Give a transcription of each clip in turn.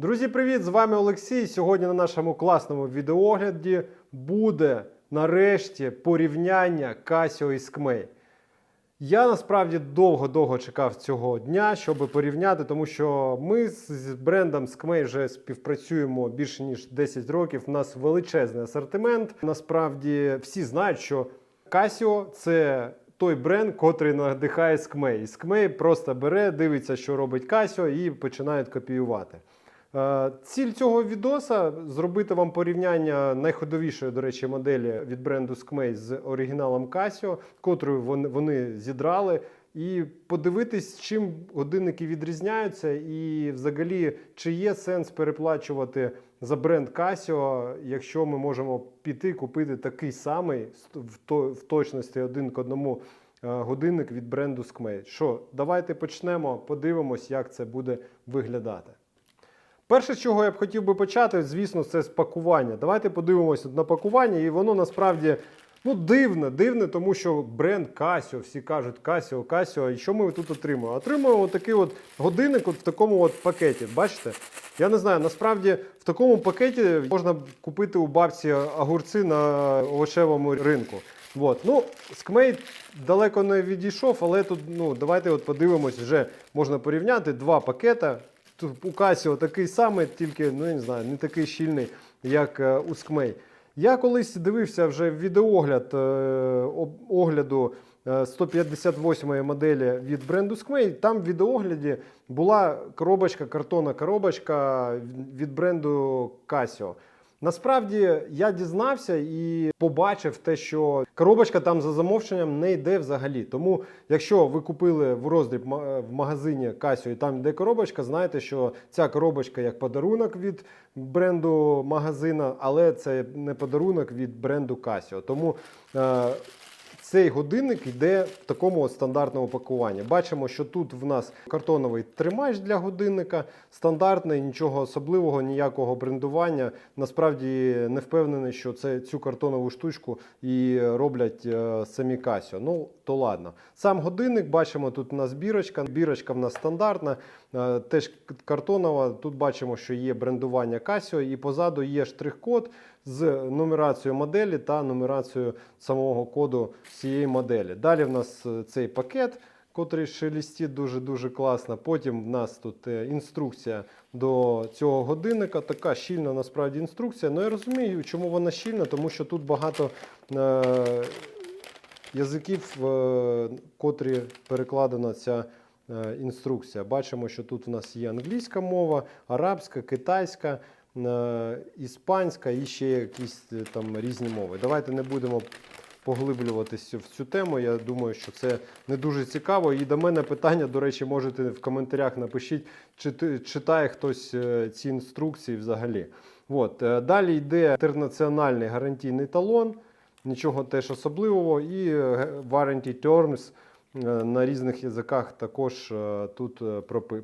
Друзі, привіт! З вами Олексій. Сьогодні на нашому класному відеогляді буде нарешті порівняння Casio і Skmei. Я насправді довго-довго чекав цього дня, щоб порівняти, тому що ми з брендом Skmei вже співпрацюємо більше ніж 10 років. У нас величезний асортимент. Насправді всі знають, що Casio – це той бренд, котрий надихає. І Skmei просто бере, дивиться, що робить Casio, і починає копіювати. Е, Ціль цього відоса зробити вам порівняння найходовішої, до речі, моделі від бренду Skmei з оригіналом Casio, котру вони, зідрали, і подивитись, чим годинники відрізняються, і взагалі чи є сенс переплачувати за бренд Casio, якщо ми можемо піти купити такий самий в точності один к одному е, годинник від бренду Skmei. Що, давайте почнемо, подивимось, як це буде виглядати. Перше, з чого я б хотів би почати, звісно, це з пакування. Давайте подивимося на пакування, і воно насправді ну, дивне, дивне, тому що бренд Casio, всі кажуть Casio, Casio, і що ми тут отримуємо? Отримуємо такий от годинник от в такому от пакеті. Бачите? Я не знаю, насправді в такому пакеті можна купити у бабці огурці на овочевому ринку. От. Ну, Скмей далеко не відійшов, але тут ну, давайте от подивимось, вже можна порівняти два пакета. У Casio такий самий, тільки ну, я не знаю, не такий щільний, як е, у Скмей. Я колись дивився вже відеогляд е, огляду 158-ї моделі від бренду Скмей. Там в відеогляді була коробочка, картонна коробочка від бренду Casio. Насправді я дізнався і побачив те, що коробочка там за замовченням не йде взагалі. Тому, якщо ви купили в роздріб в магазині Касю і там йде коробочка, знаєте, що ця коробочка як подарунок від бренду магазина, але це не подарунок від бренду Касіо. Тому е, цей годинник йде в такому от стандартному пакуванні. Бачимо, що тут в нас картоновий тримач для годинника, стандартний, нічого особливого, ніякого брендування. Насправді не впевнений, що це цю картонову штучку і роблять е, самі Casio. Ну, то ладно. Сам годинник бачимо, тут у нас бірочка. Бірочка в нас стандартна, е, теж картонова. Тут бачимо, що є брендування Casio, і позаду є штрих-код з нумерацією моделі та нумерацією самого коду цієї моделі. Далі в нас е, цей пакет, котрий шелестить дуже-дуже класно. Потім в нас тут е, інструкція до цього годинника. Така щільна насправді інструкція. Ну я розумію, чому вона щільна, тому що тут багато. Е- язиків, е, котрі перекладена ця інструкція. Бачимо, що тут у нас є англійська мова, арабська, китайська, іспанська і ще якісь е, там різні мови. Давайте не будемо поглиблюватися в цю тему. Я думаю, що це не дуже цікаво. І до мене питання, до речі, можете в коментарях напишіть, чи читає хтось е, ці інструкції взагалі. От. е, Далі йде інтернаціональний гарантійний талон. Нічого теж особливого. І warranty terms на різних язиках також тут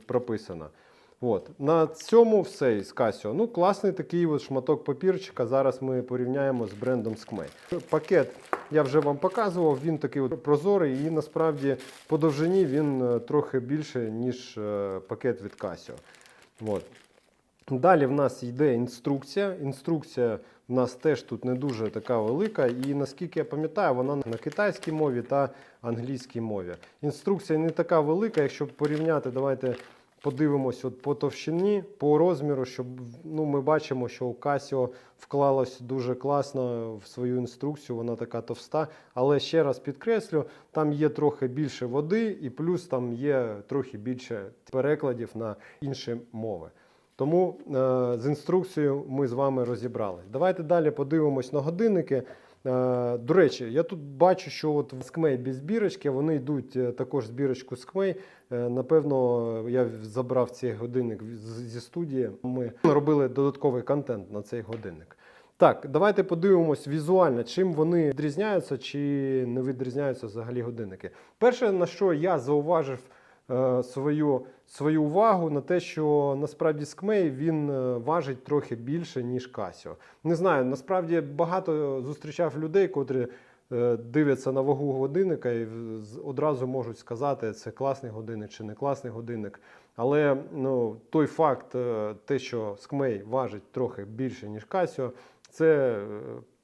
прописано. От. На цьому все із Casio. Ну, класний такий от шматок папірчика. Зараз ми порівняємо з брендом Skmei. Пакет я вже вам показував, він такий от прозорий і насправді по довжині він е, трохи більше, ніж е, пакет від Casio. От. Далі в нас йде інструкція. Інструкція в нас теж тут не дуже така велика, і наскільки я пам'ятаю, вона на китайській мові та англійській мові. Інструкція не така велика, якщо порівняти, давайте подивимось от по товщині, по розміру, щоб ну, ми бачимо, що у Casio вклалось дуже класно в свою інструкцію, вона така товста. Але ще раз підкреслю, там є трохи більше води, і плюс там є трохи більше перекладів на інші мови. Тому е, з інструкцією ми з вами розібрали. Давайте далі подивимось на годинники. Е, до речі, я тут бачу, що от в Скмей без бірочки, вони йдуть е, також з бірочку Скмей. Е, напевно, я забрав цей годинник зі студії. Ми робили додатковий контент на цей годинник. Так, давайте подивимось візуально, чим вони відрізняються чи не відрізняються взагалі годинники. Перше, на що я зауважив свою, свою увагу на те, що насправді Скмей він е, важить трохи більше, ніж Casio. Не знаю, насправді багато зустрічав людей, котрі е, дивляться на вагу годинника і одразу можуть сказати, це класний годинник чи не класний годинник. Але ну, той факт, е, те, що Скмей важить трохи більше, ніж Casio, це е,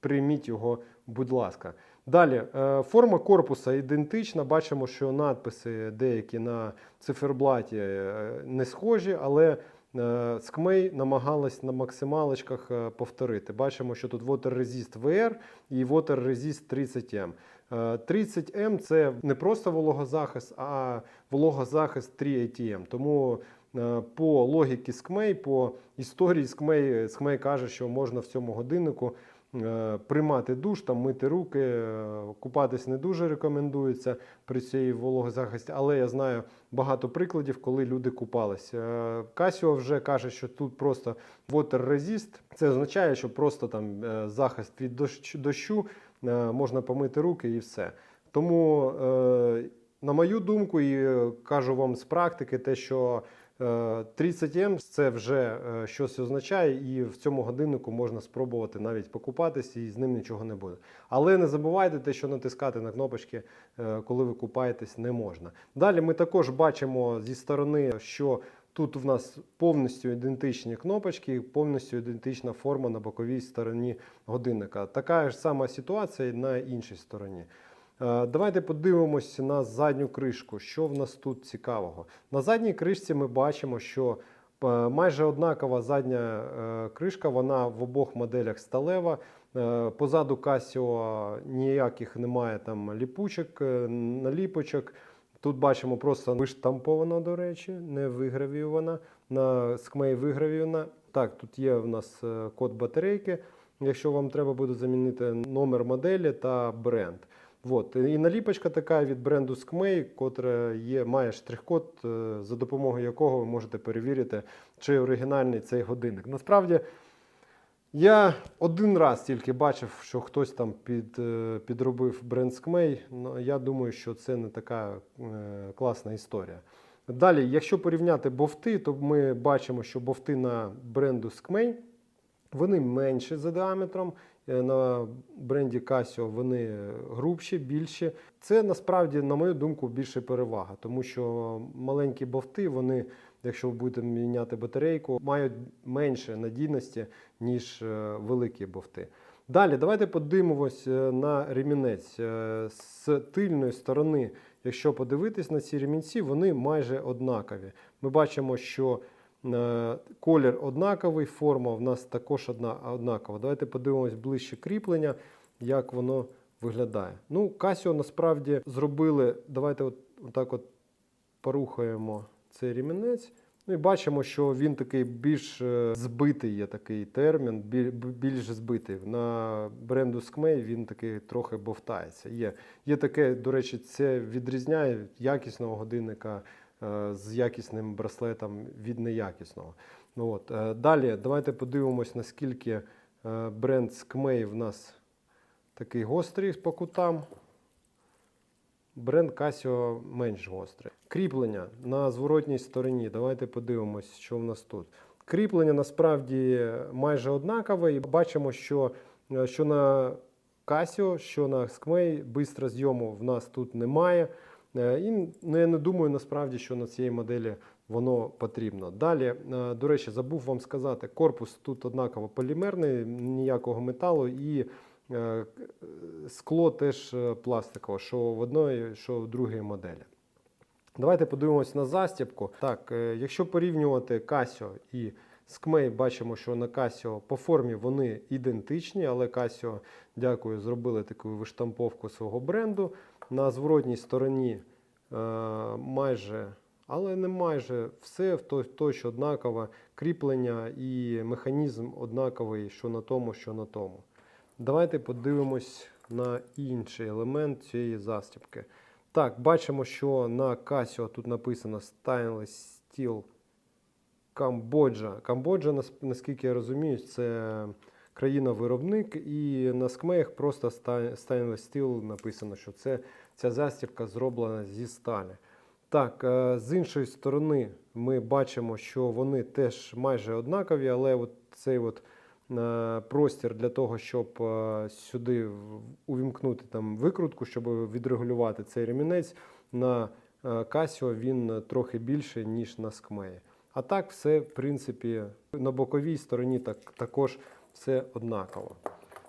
прийміть його, будь ласка. Далі, е, форма корпуса ідентична. Бачимо, що надписи деякі на циферблаті е, не схожі, але е, Скмей намагалась на максималочках повторити. Бачимо, що тут Water Resist VR і Water Resist 30M. Е, 30M це не просто вологозахист, а вологозахист 3ATM. Тому е, по логіці Скмей, по історії Скмей, Скмей каже, що можна в цьому годиннику приймати душ, там мити руки, е, купатись не дуже рекомендується при цій вологозахисті, але я знаю багато прикладів, коли люди купались. Е, Casio вже каже, що тут просто water resist. Це означає, що просто там е, захист від дощ- дощу, е, можна помити руки і все. Тому, е, на мою думку, і е, кажу вам з практики, те, що е, 30М це вже е, щось означає, і в цьому годиннику можна спробувати навіть покупатися, і з ним нічого не буде. Але не забувайте те, що натискати на кнопочки, е, коли ви купаєтесь, не можна. Далі ми також бачимо зі сторони, що тут в нас повністю ідентичні кнопочки, повністю ідентична форма на боковій стороні годинника. Така ж сама ситуація на іншій стороні. Е, Давайте подивимось на задню кришку. Що в нас тут цікавого? На задній кришці ми бачимо, що е, майже однакова задня е, кришка, вона в обох моделях сталева. Позаду Casio ніяких немає там ліпучок, наліпочок. Тут бачимо просто виштамповано, до речі, не вигравіювана. На скмей вигравіювана. Так, тут є в нас код батарейки. Якщо вам треба буде замінити номер моделі та бренд. От. І наліпочка така від бренду Skmei, котра є, має штрих-код, е, за допомогою якого ви можете перевірити, чи оригінальний цей годинник. Насправді, я один раз тільки бачив, що хтось там під, е, підробив бренд. Ну, я думаю, що це не така е, класна історія. Далі, якщо порівняти бовти, то ми бачимо, що бовти на бренду Skmei, вони менші за діаметром. Е, На бренді Casio вони грубші, більші. Це насправді, на мою думку, більше перевага, тому що маленькі бовти, вони, якщо ви будете міняти батарейку, мають менше надійності, ніж е, великі бовти. Далі, давайте подивимось е, на ремінець. З тильної сторони, якщо подивитись на ці ремінці, вони майже однакові. Ми бачимо, що Колір однаковий, форма в нас також одна, однакова. Давайте подивимось ближче кріплення, як воно виглядає. Ну, Casio насправді зробили. Давайте от, отак от порухаємо цей рімінець. Ну і бачимо, що він такий більш е, збитий є такий термін, більш збитий. На бренду Skmei він такий трохи бовтається. Є, є таке, до речі, це відрізняє якісного годинника е, з якісним браслетом від неякісного. Ну, от. е, Далі давайте подивимось, наскільки е, бренд Skmei в нас такий гострий по кутам. Бренд Casio менш гострий. Кріплення на зворотній стороні. Давайте подивимось, що в нас тут. Кріплення насправді майже однакове. І бачимо, що, е, що на Casio, що на Skmei бистро зйому в нас тут немає. Е, І ну, я не думаю насправді, що на цій моделі воно потрібно. Далі, е, до речі, забув вам сказати, корпус тут однаково полімерний, ніякого металу і е, скло теж пластикове, що в одної, що в другій моделі. Давайте подивимось на застібку. Так, якщо порівнювати Casio і Skmei, бачимо, що на Casio по формі вони ідентичні, але Casio, дякую, зробили таку виштамповку свого бренду. На зворотній стороні е, майже, але не майже все точно однакове. Кріплення і механізм однаковий, що на тому, що на тому. Давайте подивимось на інший елемент цієї застібки. Так, бачимо, що на Casio тут написано Stainless Steel Камбоджа. Камбоджа, наскільки я розумію, це країна-виробник, і на скмеях просто Stainless Steel написано, що це, ця застібка зроблена зі сталі. Так, е, з іншої сторони ми бачимо, що вони теж майже однакові, але от цей от е, простір для того, щоб е, сюди увімкнути там викрутку, щоб відрегулювати цей ремінець. На Casio він трохи більше, ніж на скмеї. А так, все, в принципі, на боковій стороні так, також все однаково.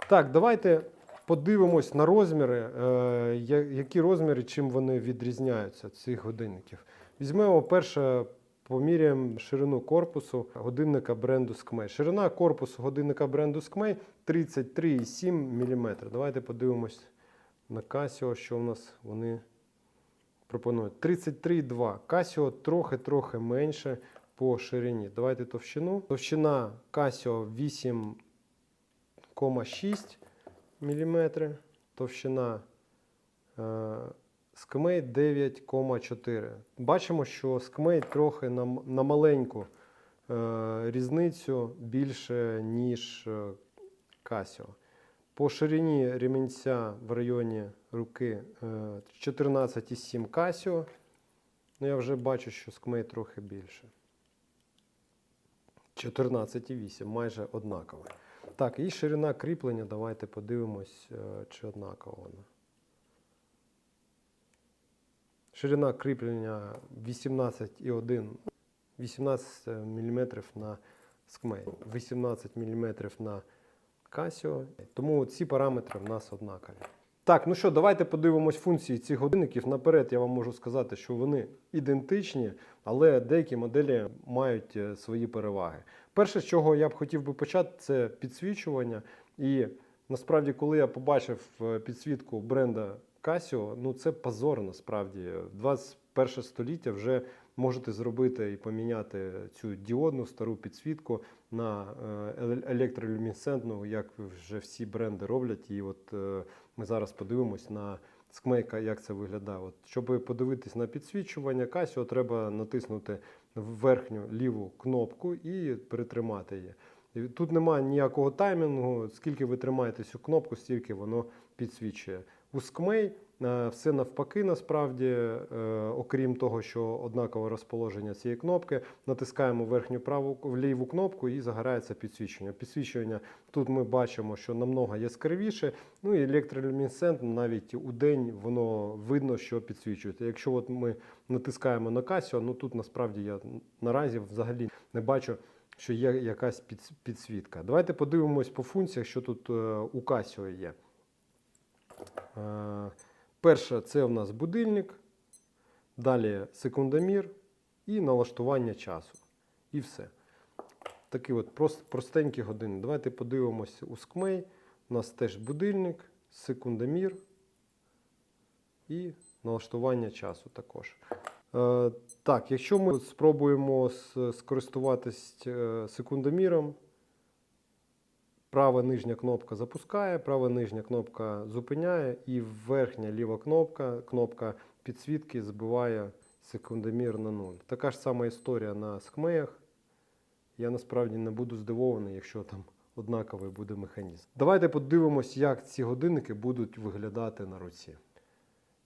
Так, давайте подивимось на розміри, е, які розміри, чим вони відрізняються цих годинників. Візьмемо перше, поміряємо ширину корпусу годинника бренду Skmei. Ширина корпусу годинника бренду Skmei 33,7 мм. Давайте подивимось на Casio, що в нас вони пропонують. 33,2. Casio трохи-трохи менше по ширині. Давайте товщину. Товщина Casio 8,6 мм. Товщина е, Скмей 9,4. Бачимо, що Скмей трохи на, на маленьку е, різницю більше, ніж е, Casio. По ширині ремінця в районі руки е, 14,7 Casio. Ну, я вже бачу, що Скмей трохи більше. 14,8, майже однаково. Так, і ширина кріплення, давайте подивимось, е, чи однакова вона. Ширина кріплення 18,1, 18 мм на скмей, 18 мм на Casio. Тому ці параметри в нас однакові. Так, ну що, давайте подивимось функції цих годинників. Наперед я вам можу сказати, що вони ідентичні, але деякі моделі мають е, свої переваги. Перше, з чого я б хотів би почати, це підсвічування. І насправді, коли я побачив е, підсвітку бренда Casio, ну це позор насправді. 21 століття вже можете зробити і поміняти цю діодну стару підсвітку на е, електролюмінесцентну, як вже всі бренди роблять. І от е, ми зараз подивимось на скмейка, як це виглядає. От, щоб подивитись на підсвічування Casio, треба натиснути верхню ліву кнопку і притримати її. Тут немає ніякого таймінгу. Скільки ви тримаєте цю кнопку, стільки воно підсвічує. У Skmei е, все навпаки, насправді, е, окрім того, що однакове розположення цієї кнопки, натискаємо верхню праву ліву кнопку і загорається підсвічення. Підсвічування тут ми бачимо, що намного яскравіше. Ну і електролюмінесцент навіть у день воно видно, що підсвічується. Якщо от ми натискаємо на Casio, ну тут насправді я наразі взагалі не бачу що є якась підсвітка. Давайте подивимось по функціях, що тут е, у Casio є. Е, Перше, це у нас будильник, далі секундомір і налаштування часу. І все. Такі от простенькі години. Давайте подивимося у Skmei. У нас теж будильник, секундомір і налаштування часу також. Е, так, якщо ми спробуємо с- скористуватись е, секундоміром, права нижня кнопка запускає, права нижня кнопка зупиняє, і верхня ліва кнопка, кнопка підсвітки збиває секундомір на нуль. Така ж сама історія на скмеях. Я насправді не буду здивований, якщо там однаковий буде механізм. Давайте подивимось, як ці годинники будуть виглядати на руці.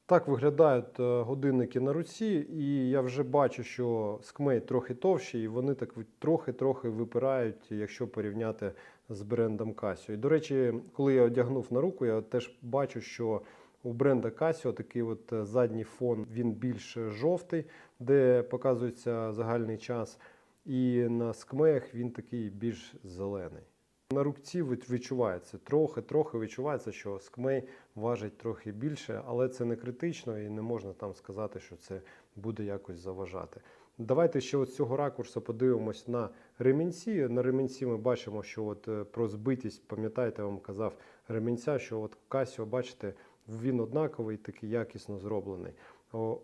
Так виглядають е, годинники на руці, і я вже бачу, що скмей трохи товщі, і вони так трохи-трохи випирають, якщо порівняти з брендом Casio. І, до речі, коли я одягнув на руку, я теж бачу, що у бренда Casio такий от е, задній фон він більш жовтий, де показується загальний час. І на скмеях він такий більш зелений. На від- відчувається трохи-трохи відчувається, що скмей важить трохи більше, але це не критично і не можна там сказати, що це буде якось заважати. Давайте ще от з цього ракурсу подивимось на ремінці. На ремінці ми бачимо, що от е, про збитість, пам'ятаєте, я вам казав ремінця, що от Casio, бачите, він однаковий, такий якісно зроблений.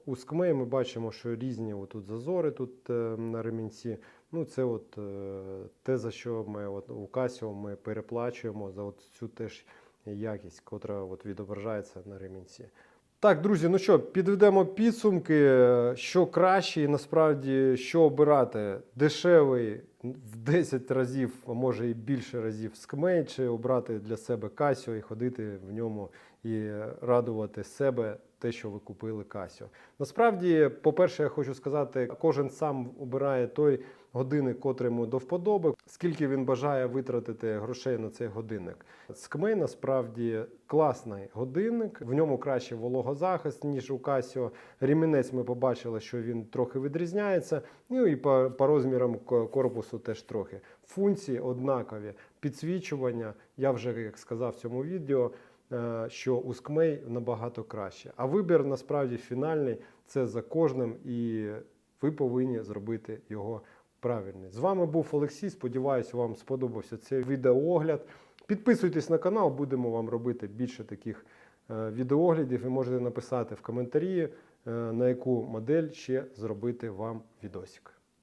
У скмеї ми бачимо, що різні отут зазори тут е, на ремінці. Ну, це от е, те, за що ми от, у Casio ми переплачуємо за от цю теж якість, котра от відображається на ремінці. Так, друзі, ну що, підведемо підсумки. Що краще і насправді що обирати? Дешевий в 10 разів, а може і більше разів скмей, чи обрати для себе Casio і ходити в ньому і радувати себе те, що ви купили Casio. Насправді, по-перше, я хочу сказати, кожен сам обирає той годинник, котрий йому до вподоби, скільки він бажає витратити грошей на цей годинник. Скмей насправді класний годинник, в ньому краще вологозахист, ніж у Casio. Рімінець ми побачили, що він трохи відрізняється. Ну і по, по розмірам корпусу теж трохи. Функції однакові. Підсвічування, я вже як сказав в цьому відео, е, що у Скмей набагато краще. А вибір насправді фінальний це за кожним, і ви повинні зробити його правильний. З вами був Олексій. Сподіваюсь, вам сподобався цей відеоогляд. Підписуйтесь на канал, будемо вам робити більше таких е, відеооглядів. Ви можете написати в коментарі, е, на яку модель ще зробити вам відосик.